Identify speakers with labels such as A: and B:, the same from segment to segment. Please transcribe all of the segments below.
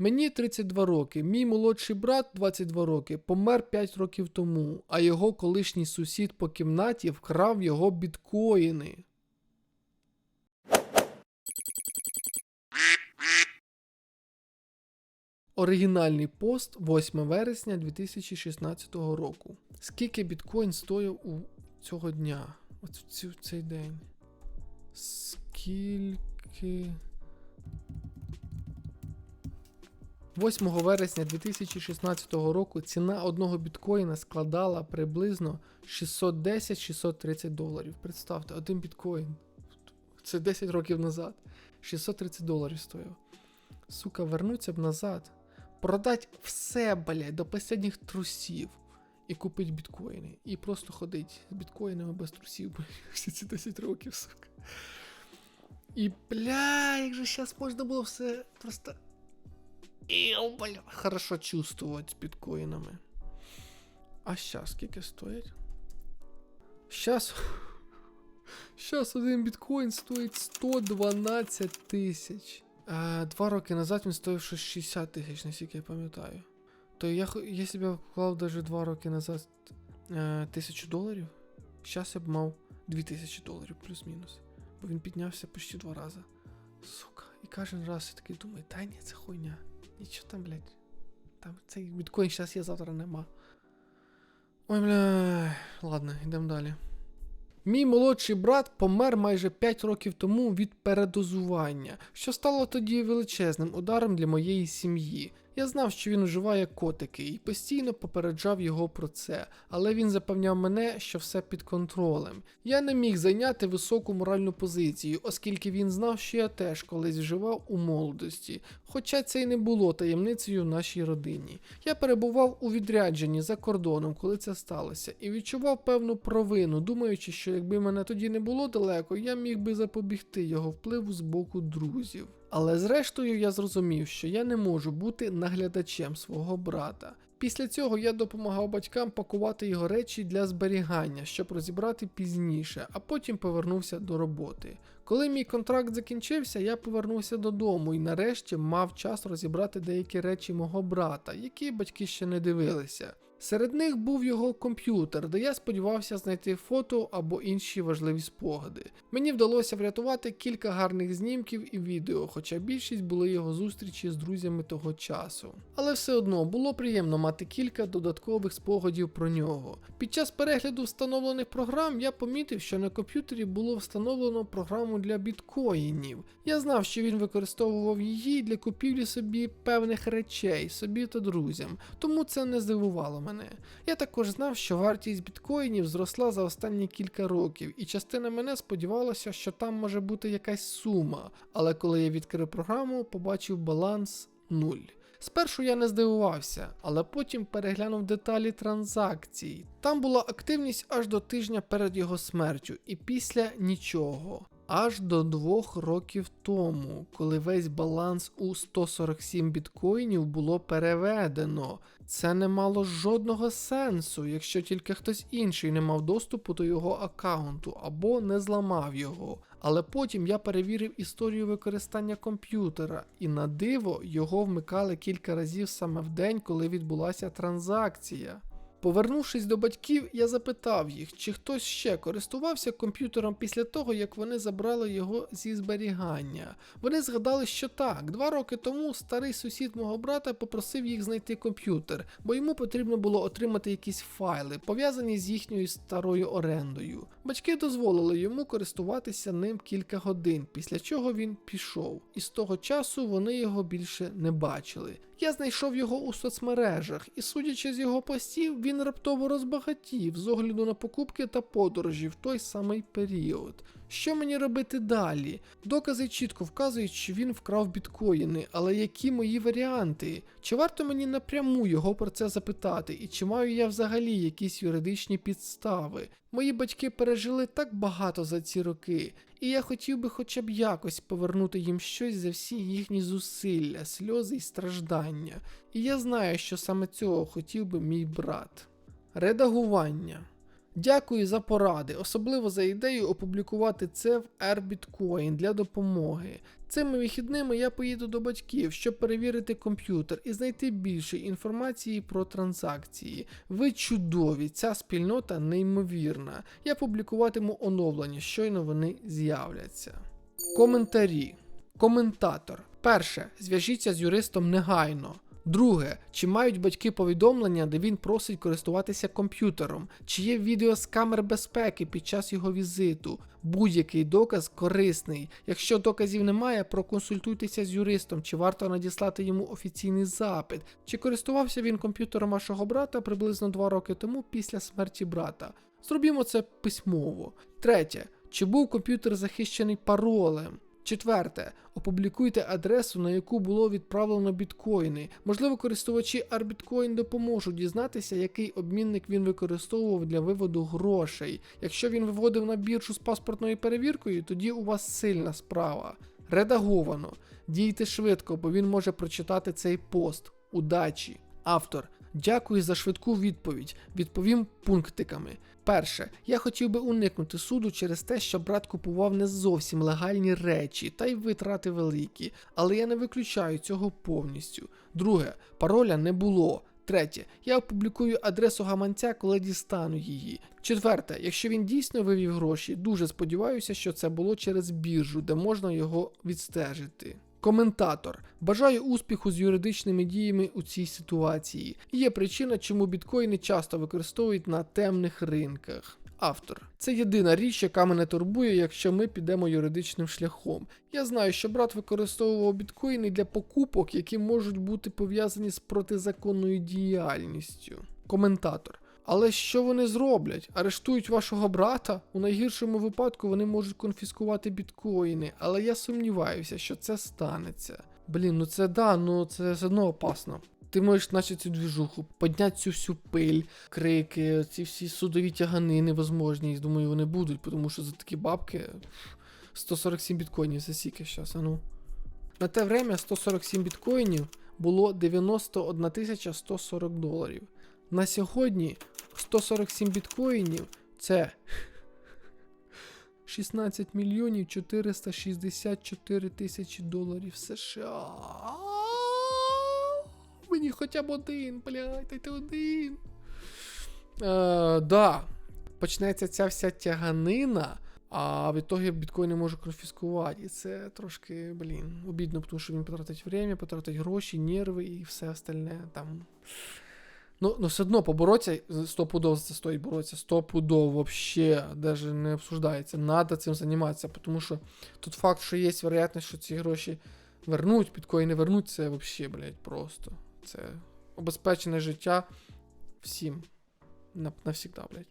A: Мені 32 роки, мій молодший брат 22 роки, помер 5 років тому, а його колишній сусід по кімнаті вкрав його біткоїни. Оригінальний пост 8 вересня 2016 року. Скільки біткоін стоїв у цього дня? От в цей день. Скільки. 8 вересня 2016 року ціна одного біткоїна складала приблизно 610-630 доларів. Представте, один біткоін. Це 10 років назад. 630 доларів стоїв. Сука, вернуться б назад. Продать все, блядь, до останніх трусів. І купить біткоїни. І просто ходить з біткоїнами без трусів, блядь, всі ці 10 років, сука. І, бля, як же зараз можна було все просто. Бля. Хорошо чувствувати з біткоїнами. А щас скільки стоять? Щас. Щас один біткоін стоїть 112 тисяч. Два роки назад він стоїв щось 60 тисяч, наскільки я пам'ятаю. То я, я вклав даже два роки назад е, тисячу доларів, зараз я б мав 2000 доларів плюс-мінус. Бо він піднявся почти два рази. Сука. І кожен раз я такий думаю, та ні, це хуйня. Нічого там, блядь. Там цей біткоін зараз є, завтра нема. Ой, бля. Ладно, йдемо далі. Мій молодший брат помер майже 5 років тому від передозування, що стало тоді величезним ударом для моєї сім'ї. Я знав, що він вживає котики і постійно попереджав його про це, але він запевняв мене, що все під контролем. Я не міг зайняти високу моральну позицію, оскільки він знав, що я теж колись вживав у молодості, хоча це й не було таємницею в нашій родині. Я перебував у відрядженні за кордоном, коли це сталося, і відчував певну провину, думаючи, що якби мене тоді не було далеко, я міг би запобігти його впливу з боку друзів. Але зрештою я зрозумів, що я не можу бути наглядачем свого брата. Після цього я допомагав батькам пакувати його речі для зберігання, щоб розібрати пізніше, а потім повернувся до роботи. Коли мій контракт закінчився, я повернувся додому і нарешті мав час розібрати деякі речі мого брата, які батьки ще не дивилися. Серед них був його комп'ютер, де я сподівався знайти фото або інші важливі спогади. Мені вдалося врятувати кілька гарних знімків і відео, хоча більшість були його зустрічі з друзями того часу. Але все одно було приємно мати кілька додаткових спогадів про нього. Під час перегляду встановлених програм я помітив, що на комп'ютері було встановлено програму для біткоїнів. Я знав, що він використовував її для купівлі собі певних речей, собі та друзям, тому це не здивувало мене. Я також знав, що вартість біткоїнів зросла за останні кілька років, і частина мене сподівалася, що там може бути якась сума. Але коли я відкрив програму, побачив баланс 0. Спершу я не здивувався, але потім переглянув деталі транзакцій. Там була активність аж до тижня перед його смертю, і після нічого. Аж до двох років тому, коли весь баланс у 147 біткоїнів було переведено. Це не мало жодного сенсу, якщо тільки хтось інший не мав доступу до його аккаунту або не зламав його. Але потім я перевірив історію використання комп'ютера, і на диво його вмикали кілька разів саме в день, коли відбулася транзакція. Повернувшись до батьків, я запитав їх, чи хтось ще користувався комп'ютером після того, як вони забрали його зі зберігання. Вони згадали, що так, два роки тому старий сусід мого брата попросив їх знайти комп'ютер, бо йому потрібно було отримати якісь файли, пов'язані з їхньою старою орендою. Батьки дозволили йому користуватися ним кілька годин, після чого він пішов, і з того часу вони його більше не бачили. Я знайшов його у соцмережах, і судячи з його постів, він раптово розбагатів з огляду на покупки та подорожі в той самий період. Що мені робити далі? Докази чітко вказують, що він вкрав біткоїни, але які мої варіанти? Чи варто мені напряму його про це запитати, і чи маю я взагалі якісь юридичні підстави? Мої батьки пережили так багато за ці роки, і я хотів би хоча б якось повернути їм щось за всі їхні зусилля, сльози і страждання. І я знаю, що саме цього хотів би мій брат. Редагування. Дякую за поради, особливо за ідею опублікувати це в AirBitcoin для допомоги. Цими вихідними я поїду до батьків, щоб перевірити комп'ютер і знайти більше інформації про транзакції. Ви чудові, ця спільнота неймовірна. Я публікуватиму оновлення, щойно вони з'являться. Коментарі. Коментатор. Перше. Зв'яжіться з юристом негайно. Друге, чи мають батьки повідомлення, де він просить користуватися комп'ютером, чи є відео з камер безпеки під час його візиту. Будь-який доказ корисний. Якщо доказів немає, проконсультуйтеся з юристом, чи варто надіслати йому офіційний запит, чи користувався він комп'ютером вашого брата приблизно 2 роки тому після смерті брата. Зробімо це письмово. Третє, чи був комп'ютер захищений паролем? Четверте, опублікуйте адресу, на яку було відправлено біткоїни. Можливо, користувачі Arbitcoin допоможуть дізнатися, який обмінник він використовував для виводу грошей. Якщо він виводив на біржу з паспортною перевіркою, тоді у вас сильна справа. Редаговано. Дійте швидко, бо він може прочитати цей пост. Удачі! Автор. Дякую за швидку відповідь. Відповім пунктиками. Перше, я хотів би уникнути суду через те, що брат купував не зовсім легальні речі, та й витрати великі, але я не виключаю цього повністю. Друге, пароля не було. Третє, я опублікую адресу гаманця, коли дістану її. Четверте, якщо він дійсно вивів гроші, дуже сподіваюся, що це було через біржу, де можна його відстежити. Коментатор. Бажаю успіху з юридичними діями у цій ситуації. Є причина, чому біткоїни часто використовують на темних ринках. Автор. Це єдина річ, яка мене турбує, якщо ми підемо юридичним шляхом. Я знаю, що брат використовував біткоїни для покупок, які можуть бути пов'язані з протизаконною діяльністю. Коментатор. Але що вони зроблять? Арештують вашого брата? У найгіршому випадку вони можуть конфіскувати біткоїни, але я сумніваюся, що це станеться. Блін, ну це да, ну це все одно опасно. Ти можеш наче цю двіжуху, підняти цю всю пиль, крики, ці всі судові тягани невозможні. Думаю, вони будуть, тому що за такі бабки 147 біткоїнів це скільки зараз, а ну. На те время 147 біткоїнів було 91 140 доларів. На сьогодні 147 біткоїнів це 16 мільйонів 464 тисячі доларів США. Мені хоча б один, блядь, дайте один. Е, да. Почнеться ця вся тяганина, а в ітогі біткоїни може конфіскувати. І це трошки, блін, обідно, тому що він потратить время, потратить гроші, нерви і все остальне там. Ну, ну все одно поборотися, стопудово за це стоїть боротися, стопудово вообще даже не обсуждається. Надо цим займатися, тому що тут факт, що є вероятність, що ці гроші вернуть, біткоїни вернуть, це вообще, блядь, просто. Це обезпечене життя всім. На, навсігда, блядь.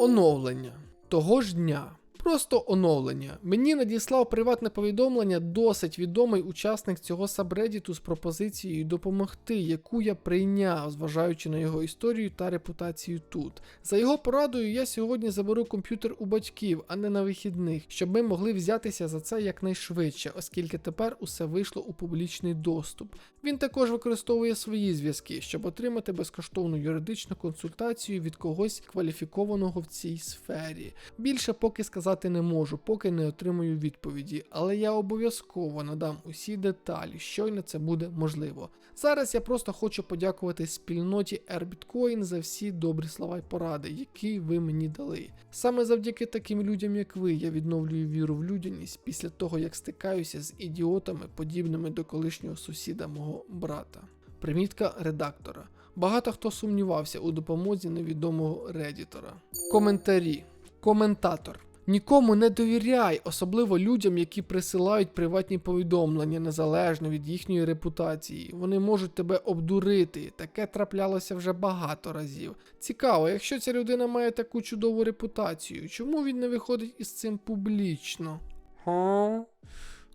A: Оновлення. Того ж дня. Просто оновлення. Мені надіслав приватне повідомлення досить відомий учасник цього сабредіту з пропозицією допомогти, яку я прийняв, зважаючи на його історію та репутацію тут. За його порадою, я сьогодні заберу комп'ютер у батьків, а не на вихідних, щоб ми могли взятися за це якнайшвидше, оскільки тепер усе вийшло у публічний доступ. Він також використовує свої зв'язки, щоб отримати безкоштовну юридичну консультацію від когось кваліфікованого в цій сфері. Більше поки сказати не можу, поки не отримую відповіді, але я обов'язково надам усі деталі, щойно це буде можливо. Зараз я просто хочу подякувати спільноті AirBitcoin за всі добрі слова й поради, які ви мені дали. Саме завдяки таким людям, як ви, я відновлюю віру в людяність після того, як стикаюся з ідіотами, подібними до колишнього сусіда мого брата. Примітка редактора. Багато хто сумнівався у допомозі невідомого редітора. Коментарі. Коментатор. Нікому не довіряй, особливо людям, які присилають приватні повідомлення незалежно від їхньої репутації. Вони можуть тебе обдурити. Таке траплялося вже багато разів. Цікаво, якщо ця людина має таку чудову репутацію, чому він не виходить із цим публічно? Ха?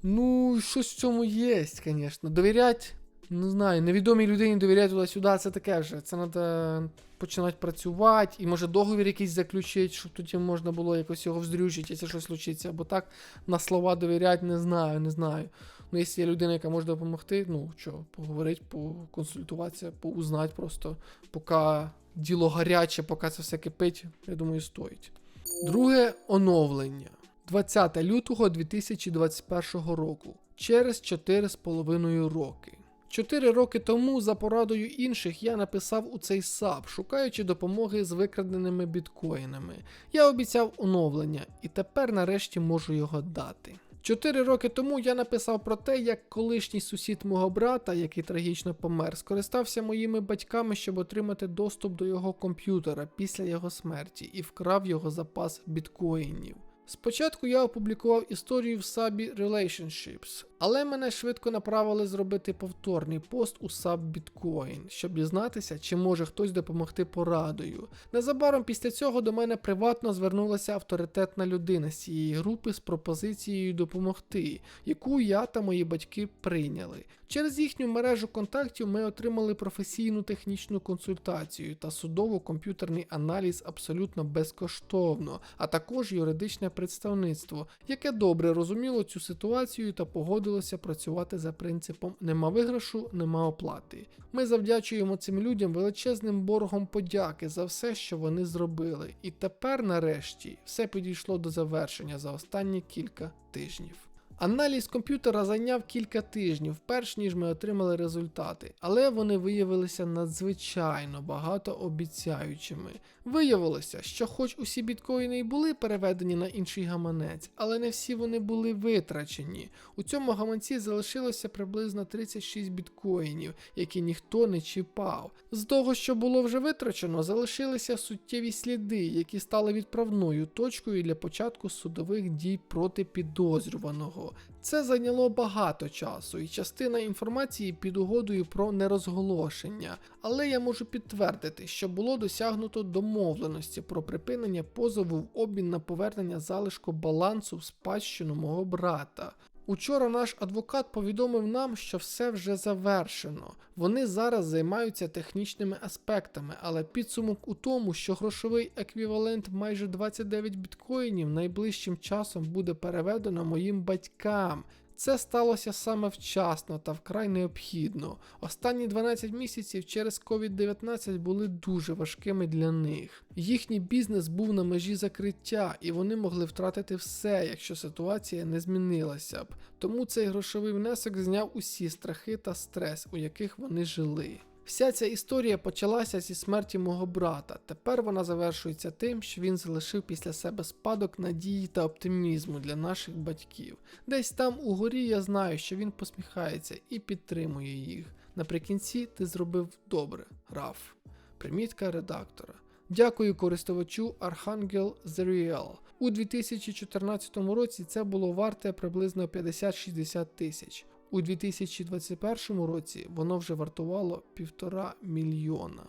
A: Ну, щось в цьому є, звісно. Довірять, не знаю, невідомій людині довіряти туди-сюди, це таке вже. Це треба починати працювати, і може договір якийсь заключити, щоб тоді можна було якось його вздрючити, якщо щось случиться. Або так на слова довіряти, не знаю, не знаю. Ну, якщо є людина, яка може допомогти, ну що, поговорити, поконсультуватися, поузнати просто, поки діло гаряче, поки це все кипить, я думаю, стоїть. Друге оновлення. 20 лютого 2021 року. Через 4,5 роки. Чотири роки тому, за порадою інших, я написав у цей САП, шукаючи допомоги з викраденими біткоїнами. Я обіцяв оновлення, і тепер нарешті можу його дати. Чотири роки тому я написав про те, як колишній сусід мого брата, який трагічно помер, скористався моїми батьками, щоб отримати доступ до його комп'ютера після його смерті і вкрав його запас біткоїнів. Спочатку я опублікував історію в сабі Relationships, але мене швидко направили зробити повторний пост у саб Bitcoin, щоб дізнатися, чи може хтось допомогти порадою. Незабаром після цього до мене приватно звернулася авторитетна людина з цієї групи з пропозицією допомогти, яку я та мої батьки прийняли. Через їхню мережу контактів ми отримали професійну технічну консультацію та судово-комп'ютерний аналіз абсолютно безкоштовно, а також юридичне представництво, яке добре розуміло цю ситуацію та погодилося працювати за принципом нема виграшу, нема оплати. Ми завдячуємо цим людям величезним боргом подяки за все, що вони зробили. І тепер, нарешті, все підійшло до завершення за останні кілька тижнів. Аналіз комп'ютера зайняв кілька тижнів, перш ніж ми отримали результати, але вони виявилися надзвичайно багатообіцяючими. Виявилося, що хоч усі біткоїни й були переведені на інший гаманець, але не всі вони були витрачені. У цьому гаманці залишилося приблизно 36 біткоїнів, які ніхто не чіпав. З того, що було вже витрачено, залишилися суттєві сліди, які стали відправною точкою для початку судових дій проти підозрюваного. Це зайняло багато часу, і частина інформації під угодою про нерозголошення, але я можу підтвердити, що було досягнуто домовленості про припинення позову в обмін на повернення залишку балансу в спадщину мого брата. Учора наш адвокат повідомив нам, що все вже завершено. Вони зараз займаються технічними аспектами, але підсумок у тому, що грошовий еквівалент майже 29 біткоїнів найближчим часом буде переведено моїм батькам. Це сталося саме вчасно та вкрай необхідно. Останні 12 місяців через COVID-19 були дуже важкими для них. Їхній бізнес був на межі закриття, і вони могли втратити все, якщо ситуація не змінилася б. Тому цей грошовий внесок зняв усі страхи та стрес, у яких вони жили. Вся ця історія почалася зі смерті мого брата. Тепер вона завершується тим, що він залишив після себе спадок надії та оптимізму для наших батьків. Десь там угорі я знаю, що він посміхається і підтримує їх. Наприкінці ти зробив добре, Раф. Примітка редактора. Дякую користувачу Archangel Zeriel. У 2014 році це було варте приблизно 50-60 тисяч. У 2021 році воно вже вартувало півтора мільйона.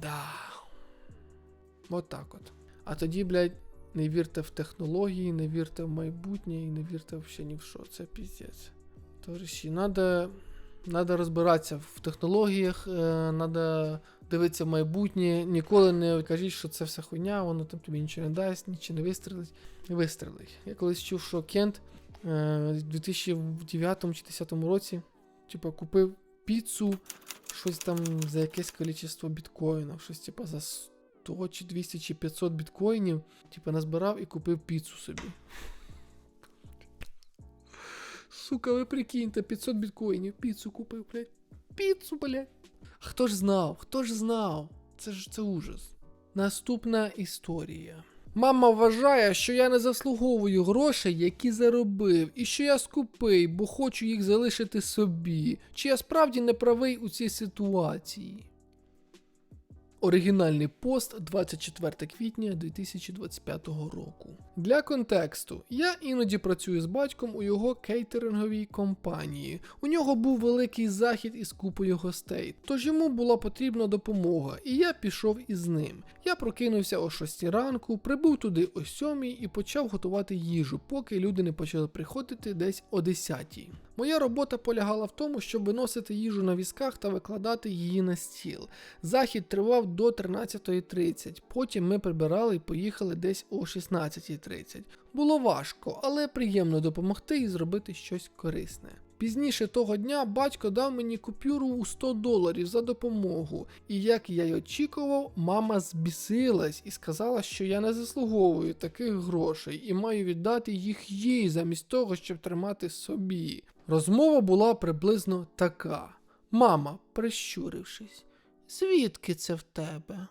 A: Да. От так от. А тоді, блядь, не вірте в технології, не вірте в майбутнє і не вірте взагалі ні в що. Це піздець. Товариші, надо, надо розбиратися в технологіях, е, надо дивитися в майбутнє. Ніколи не кажіть, що це все хуйня, воно там тобі нічого не дасть, нічого не вистрелить. Вистрелить. Я колись чув, що Кент в 2009 чи 2010 році, типу, купив піцу, щось там за якесь кількість біткоїнів, щось типу за 100 чи 200 чи 500 біткоїнів, типу, назбирав і купив піцу собі. Сука, ви прикиньте, 500 біткоїнів, піцу купив, блядь. Піцу, блядь. Хто ж знав? Хто ж знав? Це ж це ужас. Наступна історія. Мама вважає, що я не заслуговую грошей, які заробив, і що я скупий, бо хочу їх залишити собі. Чи я справді не правий у цій ситуації? Оригінальний пост 24 квітня 2025 року. Для контексту, я іноді працюю з батьком у його кейтеринговій компанії. У нього був великий захід із купою гостей, тож йому була потрібна допомога, і я пішов із ним. Я прокинувся о 6 ранку, прибув туди о 7 і почав готувати їжу, поки люди не почали приходити десь о 10. Моя робота полягала в тому, щоб виносити їжу на візках та викладати її на стіл. Захід тривав до 13.30. Потім ми прибирали і поїхали десь о 16.30. Було важко, але приємно допомогти і зробити щось корисне. Пізніше того дня батько дав мені купюру у 100 доларів за допомогу, і як я й очікував, мама збісилась і сказала, що я не заслуговую таких грошей і маю віддати їх їй замість того, щоб тримати собі. Розмова була приблизно така: Мама, прищурившись, звідки це в тебе?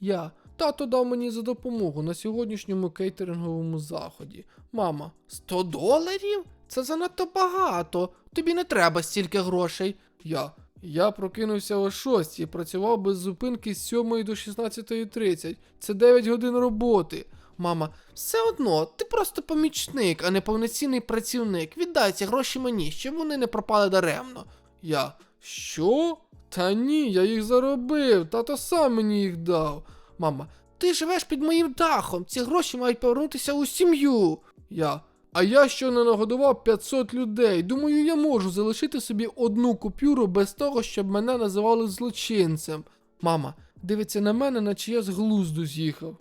A: Я. Тато дав мені за допомогу на сьогоднішньому кейтеринговому заході. Мама, 100 доларів? Це занадто багато. Тобі не треба стільки грошей. Я. Я прокинувся о 6 і працював без зупинки з 7 до 16.30. Це 9 годин роботи. Мама, все одно, ти просто помічник, а не повноцінний працівник. Віддай ці гроші мені, щоб вони не пропали даремно. Я. Що? Та ні, я їх заробив, тато сам мені їх дав. Мама, ти живеш під моїм дахом, ці гроші мають повернутися у сім'ю. Я. А я щойно нагодував 500 людей. Думаю, я можу залишити собі одну купюру без того, щоб мене називали злочинцем. Мама дивиться на мене, наче я з глузду з'їхав.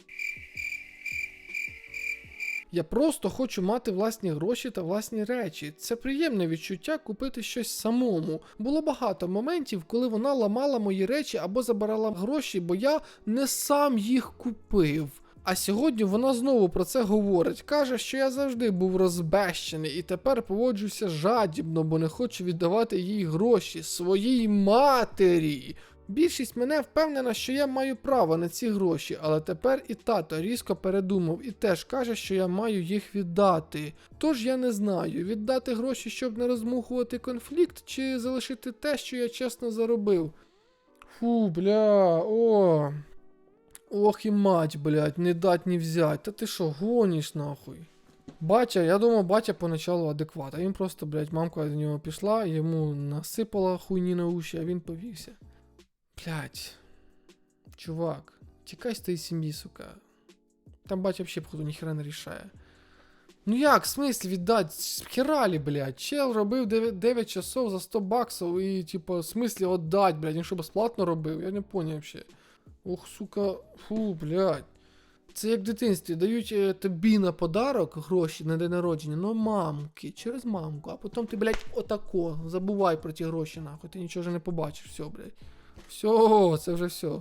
A: Я просто хочу мати власні гроші та власні речі. Це приємне відчуття купити щось самому. Було багато моментів, коли вона ламала мої речі або забирала гроші, бо я не сам їх купив. А сьогодні вона знову про це говорить. Каже, що я завжди був розбещений і тепер поводжуся жадібно, бо не хочу віддавати їй гроші своїй матері. Більшість мене впевнена, що я маю право на ці гроші, але тепер і тато різко передумав і теж каже, що я маю їх віддати. Тож я не знаю, віддати гроші, щоб не розмухувати конфлікт, чи залишити те, що я чесно заробив. Фу, бля, о. Ох і мать, блядь, не дать не взять. Та ти що, гониш нахуй? Батя, я думав, батя поначалу адекват, а він просто, блядь, мамка до нього пішла, йому насипала хуйні на уші, а він повівся. Блядь. Чувак, тікай з тієї сім'ї, сука. Там батя взагалі, походу, ніхера не рішає. Ну як, в смислі віддать? Хералі, блядь. Чел робив 9, 9 часов за 100 баксів і, типу, в смислі отдать, блядь. Він що безплатно робив? Я не поняв взагалі. Ох, сука, фу, блядь. Це як в дитинстві дають е, тобі на подарок гроші на день народження, ну мамки, через мамку, а потім ти, блядь, отако. Забувай про ті гроші, нахуй. Ти нічого вже не побачиш, все, блядь. Все, це вже все.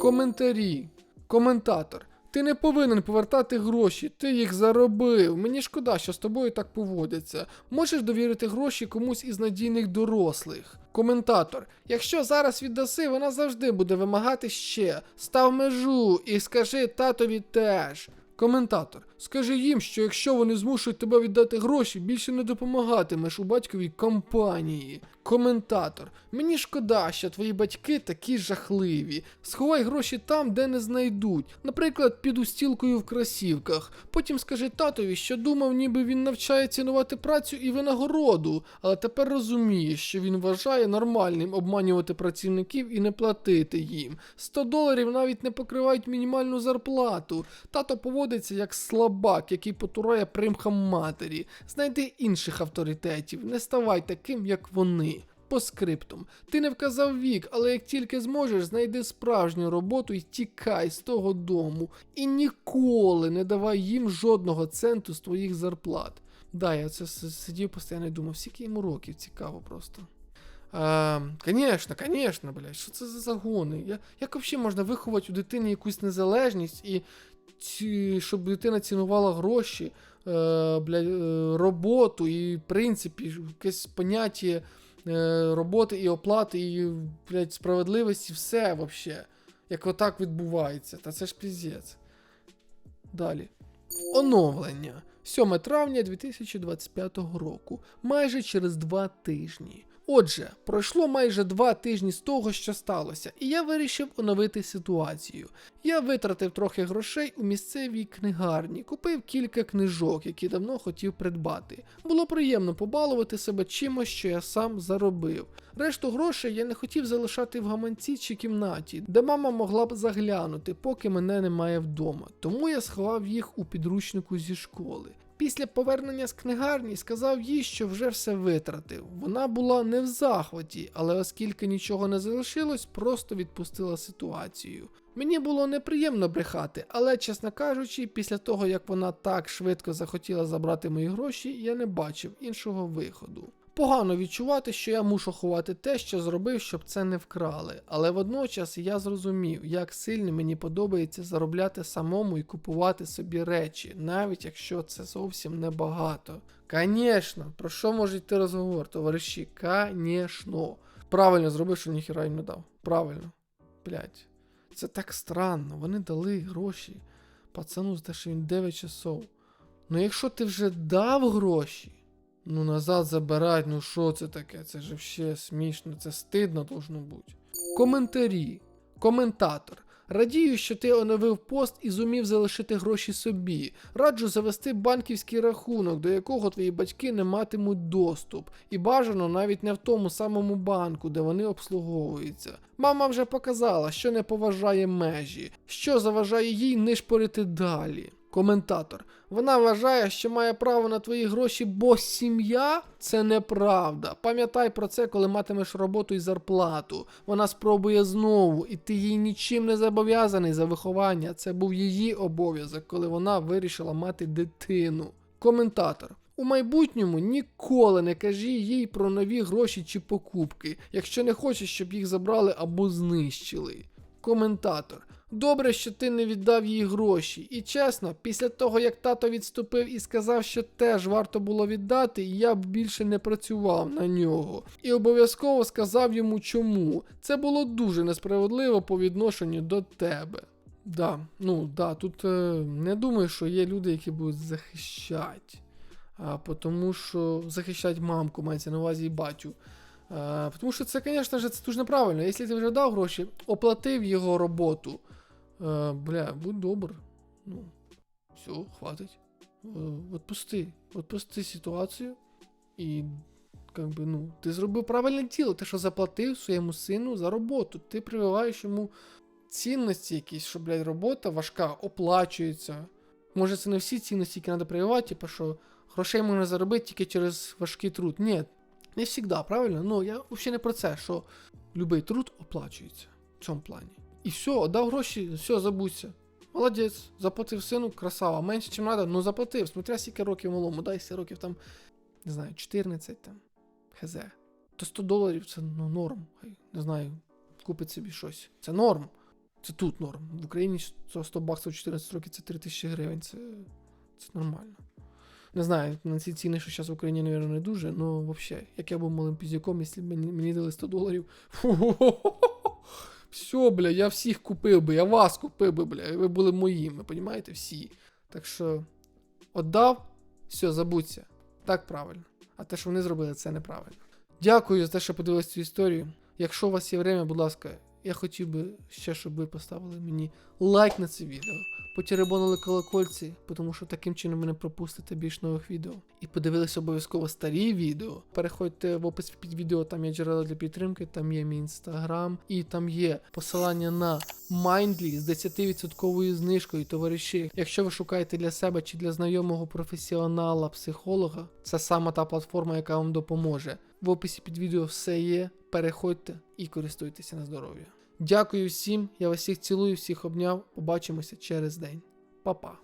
A: Коментарі. Коментатор. Ти не повинен повертати гроші, ти їх заробив. Мені шкода, що з тобою так поводяться. Можеш довірити гроші комусь із надійних дорослих. Коментатор. Якщо зараз віддаси, вона завжди буде вимагати ще. Став межу і скажи татові теж. Коментатор. Скажи їм, що якщо вони змушують тебе віддати гроші, більше не допомагатимеш у батьковій компанії. Коментатор. Мені шкода, що твої батьки такі жахливі. Сховай гроші там, де не знайдуть. Наприклад, під устілкою в красівках. Потім скажи татові, що думав, ніби він навчає цінувати працю і винагороду, але тепер розуміє, що він вважає нормальним обманювати працівників і не платити їм. 100 доларів навіть не покривають мінімальну зарплату. Тато поводиться як слабак, який потурає примхам матері. Знайди інших авторитетів, не ставай таким, як вони. По скриптум. Ти не вказав вік, але як тільки зможеш, знайди справжню роботу і тікай з того дому. І ніколи не давай їм жодного центу з твоїх зарплат. Да, я це сидів постійно і думав, скільки йому років цікаво просто. А, конечно, конечно, блядь, що це за загони? Я, як взагалі можна виховати у дитини якусь незалежність і ці, щоб дитина цінувала гроші, е, блядь, е, роботу і, в принципі, якесь поняття е, роботи і оплати, і, блядь, справедливості, все вообще. Як отак відбувається. Та це ж піздець. Далі. Оновлення. 7 травня 2025 року. Майже через два тижні. Отже, пройшло майже два тижні з того, що сталося, і я вирішив оновити ситуацію. Я витратив трохи грошей у місцевій книгарні, купив кілька книжок, які давно хотів придбати. Було приємно побалувати себе чимось, що я сам заробив. Решту грошей я не хотів залишати в гаманці чи кімнаті, де мама могла б заглянути, поки мене немає вдома. Тому я сховав їх у підручнику зі школи. Після повернення з книгарні сказав їй, що вже все витратив. Вона була не в захваті, але оскільки нічого не залишилось, просто відпустила ситуацію. Мені було неприємно брехати, але, чесно кажучи, після того як вона так швидко захотіла забрати мої гроші, я не бачив іншого виходу. Погано відчувати, що я мушу ховати те, що зробив, щоб це не вкрали. Але водночас я зрозумів, як сильно мені подобається заробляти самому і купувати собі речі, навіть якщо це зовсім небагато. Конечно, про що може йти розговор, товариші? Конечно. Правильно зробив, що ніхіра їм не дав. Правильно. Блять. Це так странно. Вони дали гроші. Пацану за те, що він 9 часов. Ну якщо ти вже дав гроші. Ну, назад забирать, ну що це таке? Це ж ще смішно, це стидно должно бути. Коментарі. Коментатор. Радію, що ти оновив пост і зумів залишити гроші собі. Раджу завести банківський рахунок, до якого твої батьки не матимуть доступ, і бажано навіть не в тому самому банку, де вони обслуговуються. Мама вже показала, що не поважає межі, що заважає їй нишпорити далі. Коментатор. Вона вважає, що має право на твої гроші, бо сім'я це неправда. Пам'ятай про це, коли матимеш роботу і зарплату. Вона спробує знову, і ти їй нічим не зобов'язаний за виховання. Це був її обов'язок, коли вона вирішила мати дитину. Коментатор. У майбутньому ніколи не кажи їй про нові гроші чи покупки, якщо не хочеш, щоб їх забрали або знищили. Коментатор. Добре, що ти не віддав їй гроші. І чесно, після того як тато відступив і сказав, що теж варто було віддати, я б більше не працював на нього. І обов'язково сказав йому чому. Це було дуже несправедливо по відношенню до тебе. Да, ну да, тут е, не думаю, що є люди, які будуть захищати. А, тому що захищати мамку, мається на увазі і батю. А, тому що це, звісно це дуже неправильно. Якщо ти вже дав гроші, оплатив його роботу. А, бля, будь добр. Ну, все, хватить. Е, Отпусти. Отпусти ситуацію. І, как би, ну, ти зробив правильне діло, ти що заплатив своєму сину за роботу. Ти прививаєш йому цінності якісь, що, блядь, робота важка, оплачується. Може, це не всі цінності, які треба прививати, типу, що грошей можна заробити тільки через важкий труд. Ні, не завжди, правильно? Ну, я взагалі не про це, що будь-який труд оплачується в цьому плані. І все, дав гроші, все, забудься. Молодець, заплатив сину, красава. Менше, чим треба, ну заплатив. Смотря скільки років малому, дай якщо років там, не знаю, 14 там, хз. То 100 доларів це ну, норм. Не знаю, купить собі щось. Це норм. Це тут норм. В Україні 100 баксів 14 років це 3000 гривень. Це, це нормально. Не знаю, на ці ціни, що зараз в Україні, мабуть, не дуже, але взагалі, як я був малим піздяком, якщо б мені, мені дали 100 доларів. Все, бля, я всіх купив би, я вас купив би, бля, ви були моїми, понімаєте, всі. Так що, отдав, все, забудься. Так правильно. А те, що вони зробили, це неправильно. Дякую за те, що подивилися цю історію. Якщо у вас є время, будь ласка, я хотів би ще, щоб ви поставили мені лайк на це відео, потеребонили колокольці, тому що таким чином ви не пропустите більш нових відео. І подивилися обов'язково старі відео. Переходьте в опис під відео, там є джерела для підтримки, там є мій інстаграм, і там є посилання на Mindly з 10% знижкою, товариші. Якщо ви шукаєте для себе чи для знайомого професіонала, психолога, це саме та платформа, яка вам допоможе. В описі під відео все є. Переходьте і користуйтеся на здоров'я. Дякую всім, я вас всіх цілую, всіх обняв. Побачимося через день. Па-па.